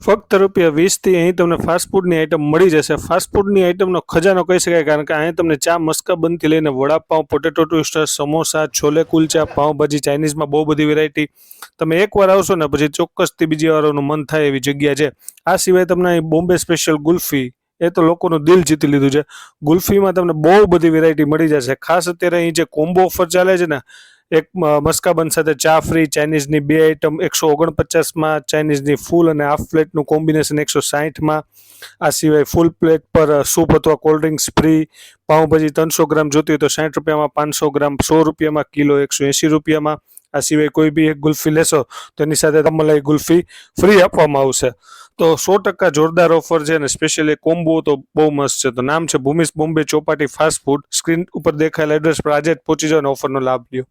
ફક્ત રૂપિયા વીસથી અહીં તમને ફાસ્ટફૂડની આઇટમ મળી જશે. ફાસ્ટફૂડની આઇટમનો ખજાનો કહી શકાય કારણ કે અહીં તમને ચા મસ્કા બંધથી લઈને વડાપાઉં પોટેટો ટ્વિસ્ટર સમોસા, છોલે, કુલચા, પાઉંભાજી, ચાઇનીઝમાં બહુ બધી વેરાયટી તમે એકવાર આવશો ને પછી ચોક્કસથી બીજી વારનું મન થાય એવી જગ્યા છે. આ સિવાય તમને અહીં બોમ્બે સ્પેશિયલ ગુલ્ફી, એ તો લોકોનું દિલ જીતી લીધું છે. ગુલ્ફીમાં તમને બહુ બધી વેરાયટી મળી જશે. ખાસ અત્યારે અહીં જે કોમ્બો ઓફર ચાલે છે ને એક મસ્કાબન સાથે ચા ફ્રી, ચાઇનીઝની બે આઇટમ એકસો ઓગણપચાસમાં ચાઇનીઝની ફૂલ અને હાફ પ્લેટનું કોમ્બિનેશન એકસો સાહીઠમાં. આ સિવાય ફૂલ પ્લેટ પર સૂપ અથવા કોલ્ડ ડ્રિંક્સ ફ્રી પાઉંભાજી ત્રણસો ગ્રામ જોતી હોય તો સાઠ રૂપિયામાં પાંચસો ગ્રામ, સો રૂપિયામાં કિલો એકસો એંશી રૂપિયામાં. આ સિવાય કોઈ બી એક ગુલ્ફી લેશો, તો એની સાથે મલાઈ ગુલ્ફી ફ્રી આપવામાં આવશે. તો સો ટકા જોરદાર ઓફર છે અને સ્પેશિયલી કોમ્બો તો બહુ મસ્ત છે. તો નામ છે ભૂમિસ Bombay Chowpatty fast food screen ઉપર દેખાયેલા એડ્રેસ પર આજે જ પહોંચી જાવ ઓફરનો લાભ લ્યો.